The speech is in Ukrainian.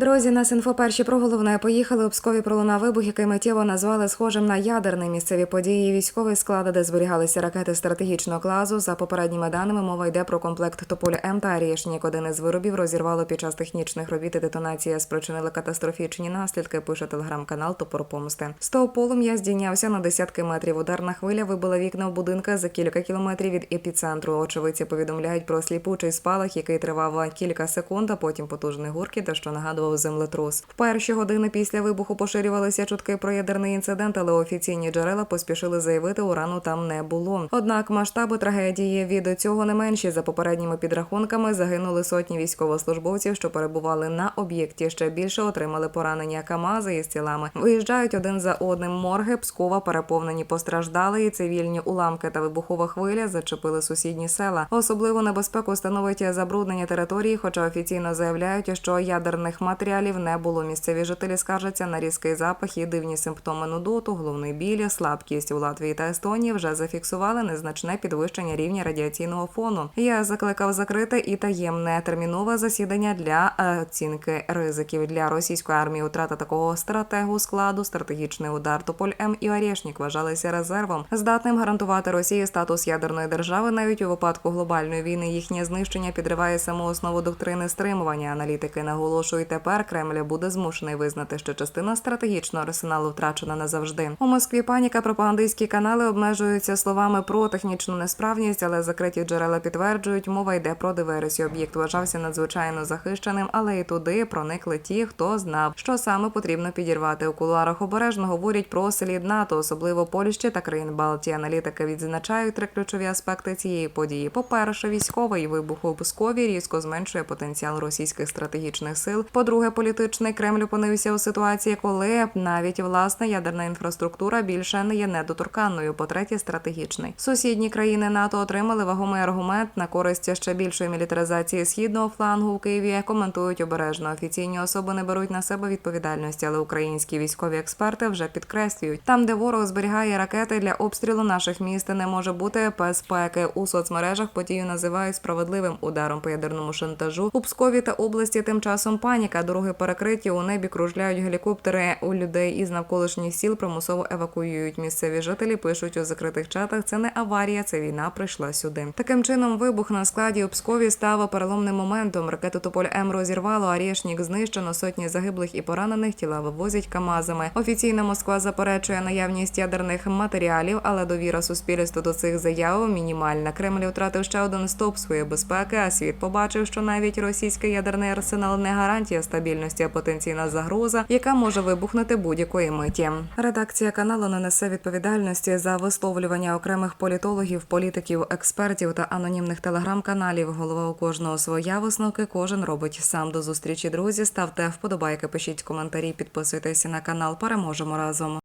Друзі, нас інфо перші про головне поїхали. У Пскові пролунав вибух, який миттєво назвали схожим на ядерний місцеві події. Військовий склад, де зберігалися ракети стратегічного класу. За попередніми даними мова йде про комплект Тополя М та Арішнік. Один із виробів розірвало під час технічних робіт. Детонація спричинила катастрофічні наслідки. Пише телеграм-канал Топор Помсти. З полум'я здійнявся на десятки метрів. Ударна хвиля вибила вікна в будинках за кілька кілометрів від епіцентру. Очевидці повідомляють про сліпучий спалах, який тривав кілька секунд, а потім потужний гуркіт, що нагадував землетрус. В перші години після вибуху поширювалися чутки про ядерний інцидент, але офіційні джерела поспішили заявити, урану там не було. Однак масштаби трагедії від цього не менші. За попередніми підрахунками загинули сотні військовослужбовців, що перебували на об'єкті. Ще більше отримали поранення Камази із тілами. Виїжджають один за одним. Морги Пскова переповнені постраждали, і цивільні уламки та вибухова хвиля зачепили сусідні села. Особливу небезпеку становить забруднення території, хоча офіційно заявляють, що ядерних матеріалів не було. Місцеві жителі скаржаться на різкий запах і дивні симптоми нудоту, головний біль, слабкість у Латвії та Естонії вже зафіксували незначне підвищення рівня радіаційного фону. Я закликав закрити і таємне термінове засідання для е, оцінки ризиків для російської армії. Утрата такого стратегу складу, стратегічний удар Тополь М і Орєшнік вважалися резервом, здатним гарантувати Росії статус ядерної держави навіть у випадку глобальної війни. Їхнє знищення підриває саму основу доктрини стримування. Аналітики наголошують, тепер Кремль буде змушений визнати, що частина стратегічного арсеналу втрачена назавжди. У Москві паніка пропагандистські канали обмежуються словами про технічну несправність, але закриті джерела підтверджують, мова йде про диверсію. Об'єкт вважався надзвичайно захищеним, але і туди проникли ті, хто знав, що саме потрібно підірвати. У кулуарах обережно говорять про слід НАТО, особливо Польщі та країн Балтії. Аналітики відзначають три ключові аспекти цієї події. По-перше, військовий вибух у Пскові різко зменшує потенціал російських стратегічних сил. По-друге, політичний Кремль опинився у ситуації, коли навіть власна ядерна інфраструктура більше не є недоторканною. По-третє, стратегічний сусідні країни НАТО отримали вагомий аргумент на користь ще більшої мілітаризації східного флангу у Києві. Коментують обережно. Офіційні особи не беруть на себе відповідальності, але українські військові експерти вже підкреслюють, там, де ворог зберігає ракети для обстрілу наших міст, не може бути безпеки. У соцмережах подію називають справедливим ударом по ядерному шантажу. У Пскові та області тим часом паніка. Дороги перекриті. У небі кружляють гелікоптери. У людей із навколишніх сіл примусово евакуюють. Місцеві жителі пишуть у закритих чатах. Це не аварія, це війна прийшла сюди. Таким чином, вибух на складі у Пскові став переломним моментом. Ракету Тополь М розірвало. Арішнік знищено. Сотні загиблих і поранених тіла вивозять камазами. Офіційна Москва заперечує наявність ядерних матеріалів, але довіра суспільства до цих заяв мінімальна. Кремль втратив ще один стоп своєї безпеки. А світ побачив, що навіть російський ядерний арсенал не гарантія стабільності, а потенційна загроза, яка може вибухнути будь-якої миті. Редакція каналу не несе відповідальності за висловлювання окремих політологів, політиків, експертів та анонімних телеграм-каналів. Голова у кожного своя висновки. Кожен робить сам до зустрічі. Друзі, ставте вподобайки, пишіть коментарі, підписуйтесь на канал. Переможемо разом.